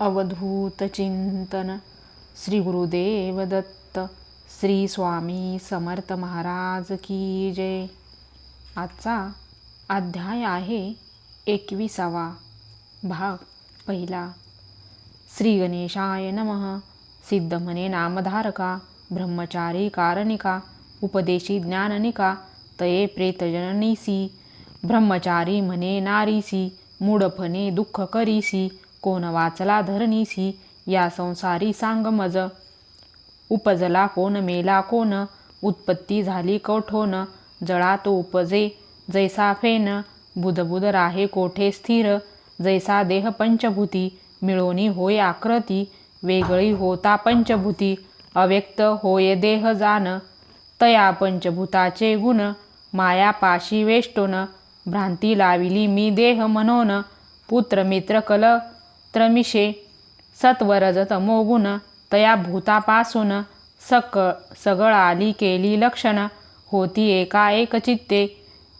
अवधूत चिंतन। श्री गुरुदेव दत्त। श्री स्वामी समर्थ महाराज की जय। आजचा अध्याय आहे एकविसावा भाग पहिला। श्री गणेशाय नमः। सिद्ध म्हणे नामधारका ब्रह्मचारी कारणिका उपदेशी ज्ञाननिका तये प्रेतजननीसी ब्रह्मचारी म्हणे नारीसी मूढफणे दुःख करीसी। कोण वाचला धरणीसी या संसारी सांग मज उपजला कोण मेला कोण उत्पत्ती झाली कठोन. जळा तो उपजे जैसा फेन. बुधबुध राहे कोठे स्थिर. जैसा देह पंचभूती मिळोनी होय आकृती. वेगळी होता पंचभूती अव्यक्त होय देह जान. तया पंचभूताचे गुण माया पाशी वेष्टोन. भ्रांती लाविली मी देह मनोन. पुत्र मित्र कल त्रमिषे सत्वरज तमोगुण तया भूतापासून सक सगळ आली केली लक्षण होती एकाएक चित्ते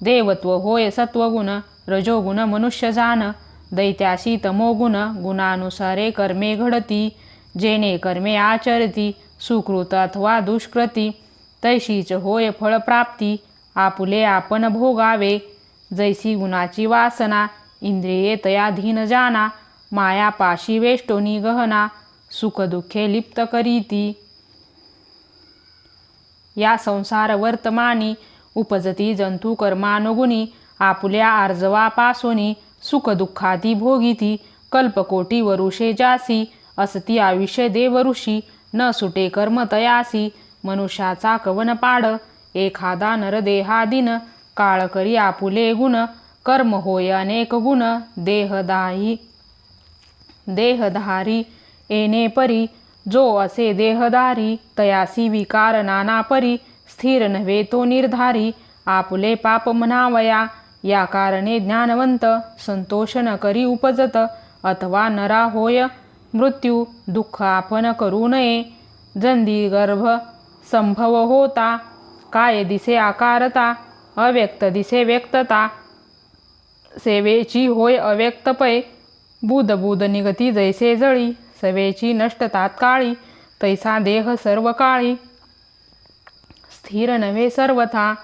देवत्व होय सत्वगुण रजोगुण मनुष्य जान दैत्याशी तमोगुण गुणानुसारे कर्मे घडती जेणे कर्मे आचरती सुकृत अथवा दुष्कृती तैशीच होय फळप्राप्ती आपुले आपण भोगावे जैसी गुणाची वासना इंद्रिये तयाधीन जाना माया पाशी वेष्टोनी गहना सुखदुःखे लिप्त करीती. या संसार वर्तमानी उपजती जंतू कर्मानुगुणी आपुल्या आर्जवापासोनी सुखदुःखाती भोगीती कल्पकोटी वरुषे जासी असती आयुष्य देवऋषी न सुटे कर्म तयासी मनुष्याचा कवन पाड एखादा नरदेहादिन काळकरी आपुले गुण कर्म होय अनेक गुण देहदाही देहधारी येणे परी जो असे देहधारी तयासी विकार नाना परी स्थिर नव्हे तो निर्धारी आपुले पाप म्हणावया या कारणे ज्ञानवंत संतोष न करी उपजत अथवा नरा होय मृत्यू दुःख आपण करू नये जंदी गर्भ संभव होता काय दिसे आकारता अव्यक्त दिसे व्यक्तता सेवेची होय अव्यक्त पै बुध बुध निगती जैसे जळी सवेची नष्ट तात्काळी तैसा देह सर्व काळी. स्थिर नव्हे सर्वथा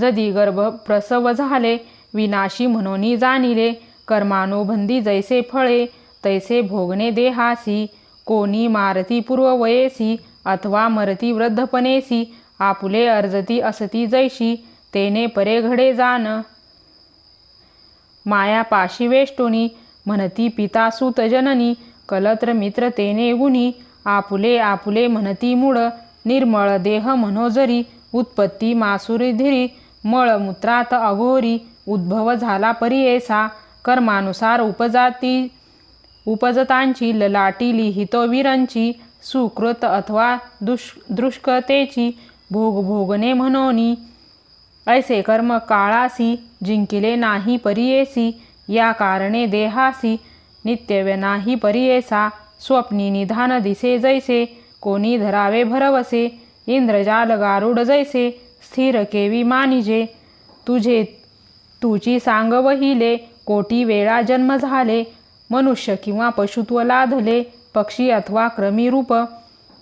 जदी गर्भ प्रसव झाले विनाशी म्हणून जाणिले कर्मानुबंधी जैसे फळे तैसे भोगणे देहासी कोणी मारती पूर्ववयेसी अथवा मरती वृद्धपणेसी आपुले अर्जती असती जैशी तेने परे घडे जाण. माया पाशी वेष्टुनी म्हणती पिता सुत जननी कलत्र मित्र तेने गुणी. आपुले आपुले म्हणती मूळ निर्मळ देह मनोजरी. उत्पत्ती मासुरी धिरी मळमूत्रात अघोरी. उद्भव झाला परियेसा कर्मानुसार उपजाती. उपजतांची ललाटी लिहितो वीरांची. सुकृत अथवा दुष् दृष्कतेची भोग भोगने म्हणोनी. ऐसे कर्म काळासी जिंकिले नाही परियेसी. या कारणे देहासी नित्यव्य नाही परियेसा स्वप्नी निधान दिसे जैसे कोणी धरावे भरवसे इंद्रजाल गारुड जैसे स्थिर केवी मानिजे तुझे तुझी सांग वहिले कोटी वेळा जन्म झाले मनुष्य किंवा पशुत्व लाधले पक्षी अथवा क्रमी रूप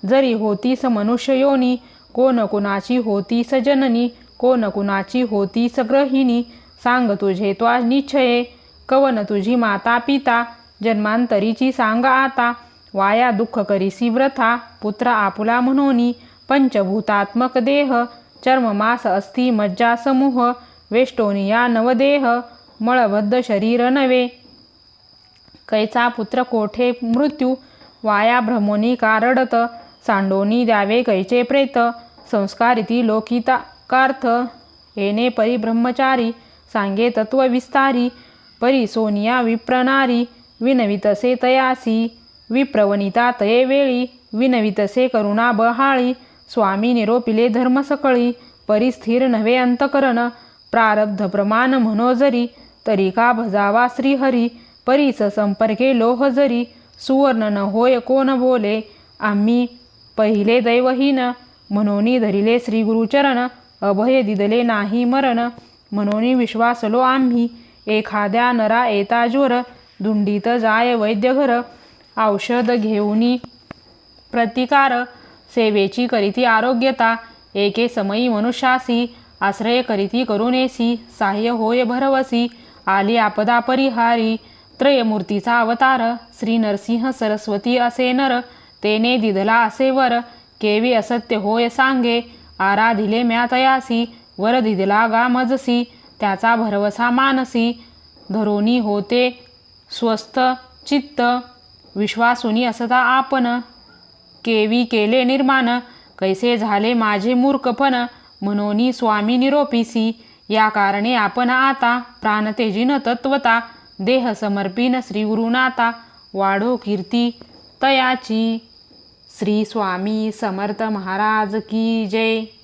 जरी होतीस मनुष्य योनी कोण कुणाची होतीस जननी कोण कुणाची होतीस ग्रहिणी सांग तुझे त्वा निश्चये कवन तुझी माता पिता जन्मांतरीची सांग आता. वाया दुःख करीसी व्रथा पुत्र आपुला म्हणोनी. पंचभूतात्मक देह चर्ममास अस्थि मज्जा समूह. वेष्टोनिया नवदेह मळबद्ध शरीर नवे कैचा पुत्र कोठे मृत्यू? वाया भ्रमोनी कारडत सांडोनी द्यावे कैचे प्रेत? संस्कारिती लोकिता कार्थ येणे परिब्रह्मचारी सांगे तत्व विस्तारी. परी सोनिया विप्रनारी विनवितसे तयासी विप्रवनिता तये वेळी विनवितसे करुणा बहाळी स्वामी निरोपिले धर्म सकळी परिस्थिर नव्हे अंतकरण प्रारब्ध प्रमाण मनोजरी तरी का भजावा श्रीहरी परीस संपर्के लोह जरी सुवर्ण न होय कोण बोले आम्ही पहिले दैवहीन म्हणून धरिले श्री गुरुचरण अभय दिदले नाही मरण म्हणून विश्वासलो आम्ही एखाद्या नरा येता ज्वर दुंडीत जाय वैद्य घर औषध घेऊनी प्रतिकार सेवेची करीती आरोग्यता एके समयी मनुष्यासी आश्रय करीती करुणेसी साह्य होय भरवसी आली आपदा परिहारी त्रयमूर्तीचा अवतार श्री नरसिंह सरस्वती असे नर तेने दिधला असे वर केवी असत्य होय सांगे आराधिले म्या तयासी वर दिधला गा मजसी त्याचा भरवसा मानसी धरोनी होते. स्वस्थ चित्त विश्वासुनी असता आपण. केवी केले निर्माण कैसे झाले माझे मूर्खपण. म्हणून स्वामी निरोपीसी या कारणे आपण आता प्राणतेजीन तत्वता देह समर्पिन श्री गुरुनाथा वाढो कीर्ती तयाची. श्री स्वामी समर्थ महाराज की जय.